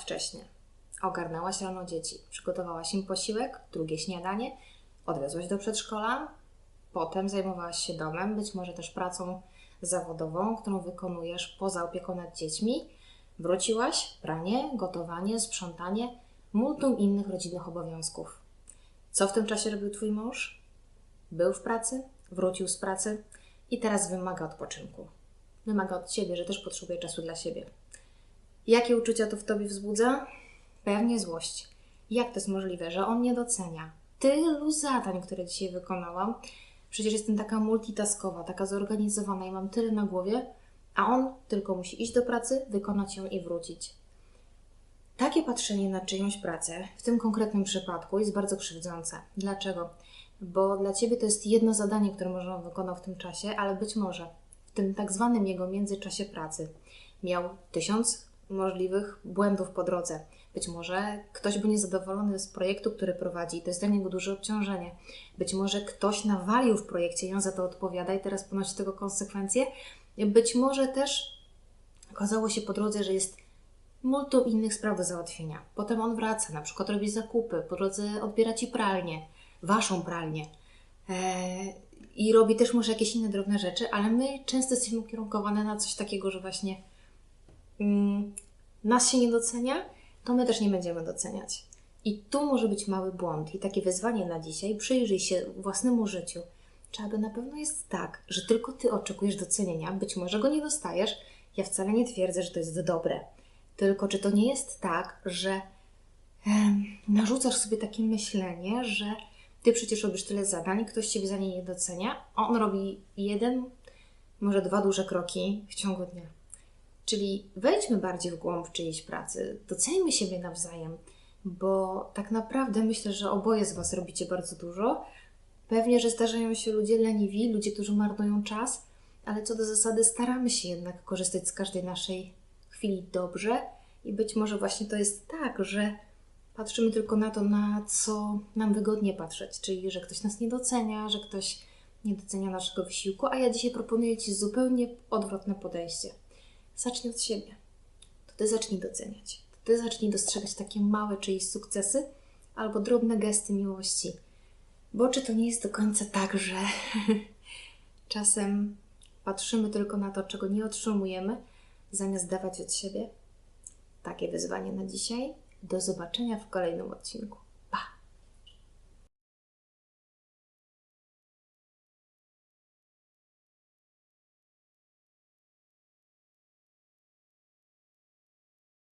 wcześnie. Ogarnęłaś rano dzieci, przygotowałaś im posiłek, drugie śniadanie, odwiozłaś do przedszkola, potem zajmowałaś się domem, być może też pracą zawodową, którą wykonujesz poza opieką nad dziećmi. Wróciłaś, pranie, gotowanie, sprzątanie, multum innych rodzinnych obowiązków. Co w tym czasie robił Twój mąż? Był w pracy, wrócił z pracy i teraz wymaga odpoczynku. Wymaga od Ciebie, że też potrzebuje czasu dla siebie. Jakie uczucia to w Tobie wzbudza? Pewnie złość. Jak to jest możliwe, że on nie docenia tylu zadań, które dzisiaj wykonałam? Przecież jestem taka multitaskowa, taka zorganizowana i mam tyle na głowie, a on tylko musi iść do pracy, wykonać ją i wrócić. Takie patrzenie na czyjąś pracę, w tym konkretnym przypadku, jest bardzo krzywdzące. Dlaczego? Bo dla Ciebie to jest jedno zadanie, które może on wykonał w tym czasie, ale być może w tym tak zwanym jego międzyczasie pracy miał tysiąc możliwych błędów po drodze. Być może ktoś był niezadowolony z projektu, który prowadzi, to jest dla niego duże obciążenie. Być może ktoś nawalił w projekcie i on za to odpowiada i teraz ponosi tego konsekwencje. Być może też okazało się po drodze, że jest multum innych spraw do załatwienia. Potem on wraca, na przykład robi zakupy, po drodze odbiera Ci pralnię, Waszą pralnię. Eee, I robi też może jakieś inne drobne rzeczy, ale my często jesteśmy ukierunkowane na coś takiego, że właśnie nas się nie docenia, to my też nie będziemy doceniać. I tu może być mały błąd i takie wyzwanie na dzisiaj. Przyjrzyj się własnemu życiu. Czy aby na pewno jest tak, że tylko Ty oczekujesz docenienia, być może go nie dostajesz. Ja wcale nie twierdzę, że to jest dobre. Tylko czy to nie jest tak, że narzucasz sobie takie myślenie, że Ty przecież robisz tyle zadań, ktoś Ciebie za nie nie docenia, a on robi jeden, może dwa duże kroki w ciągu dnia. Czyli wejdźmy bardziej w głąb czyjejś pracy, doceńmy siebie nawzajem, bo tak naprawdę myślę, że oboje z Was robicie bardzo dużo. Pewnie, że zdarzają się ludzie leniwi, ludzie, którzy marnują czas, ale co do zasady staramy się jednak korzystać z każdej naszej chwili dobrze i być może właśnie to jest tak, że patrzymy tylko na to, na co nam wygodnie patrzeć, czyli że ktoś nas nie docenia, że ktoś nie docenia naszego wysiłku, a ja dzisiaj proponuję Ci zupełnie odwrotne podejście. Zacznij od siebie. To Ty zacznij doceniać. To Ty zacznij dostrzegać takie małe czyjeś sukcesy albo drobne gesty miłości. Bo czy to nie jest do końca tak, że czasem patrzymy tylko na to, czego nie otrzymujemy, zamiast dawać od siebie? Takie wyzwanie na dzisiaj. Do zobaczenia w kolejnym odcinku.